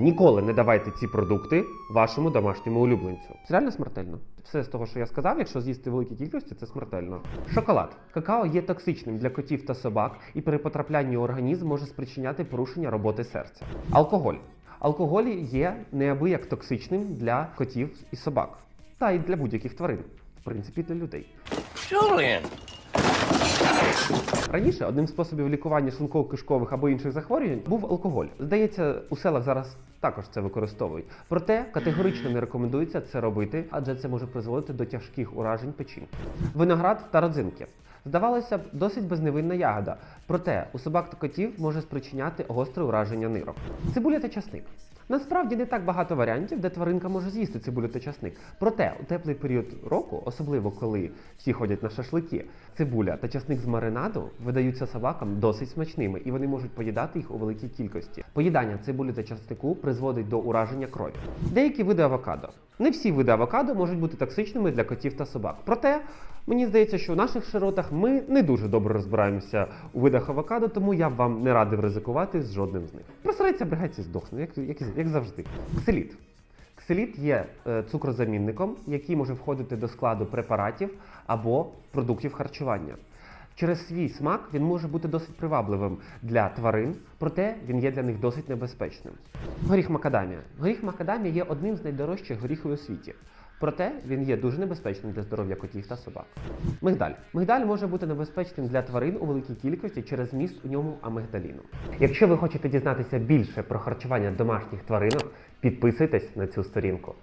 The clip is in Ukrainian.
Ніколи не давайте ці продукти вашому домашньому улюбленцю. Це реально смертельно. Все з того, що я сказав, якщо з'їсти великі кількості, це смертельно. Шоколад. Какао є токсичним для котів та собак, і при потраплянні у організм може спричиняти порушення роботи серця. Алкоголь. Алкоголь є неабияк токсичним для котів і собак, та й для будь-яких тварин, в принципі, для людей. Julian! Раніше одним з способів лікування шлунково-кишкових або інших захворювань був алкоголь. Здається, у селах зараз також це використовують. Проте категорично не рекомендується це робити, адже це може призводити до тяжких уражень печінки. Виноград та родзинки. Здавалося б, досить безневинна ягода, проте у собак та котів може спричиняти гостре ураження нирок. Цибуля та часник. Насправді не так багато варіантів, де тваринка може з'їсти цибулю та часник. Проте у теплий період року, особливо коли всі ходять на шашлики, цибуля та часник з маринаду видаються собакам досить смачними, і вони можуть поїдати їх у великій кількості. Поїдання цибулі та часнику призводить до ураження крові. Деякі види авокадо. Не всі види авокадо можуть бути токсичними для котів та собак. Проте мені здається, що в наших широтах ми не дуже добре розбираємося у видах авокадо, тому я б вам не радив ризикувати з жодним з них. Просереться бригаці здохне, як, як, як завжди. Кселіт. Кселіт є е, цукрозамінником, який може входити до складу препаратів або продуктів харчування. Через свій смак він може бути досить привабливим для тварин, проте він є для них досить небезпечним. Горіх макадамія. Горіх макадамія є одним з найдорожчих горіхів у світі. Проте він є дуже небезпечним для здоров'я котів та собак. Мигдаль. Мигдаль може бути небезпечним для тварин у великій кількості через міст у ньому амигдаліну. Якщо ви хочете дізнатися більше про харчування домашніх тваринок, підписуйтесь на цю сторінку.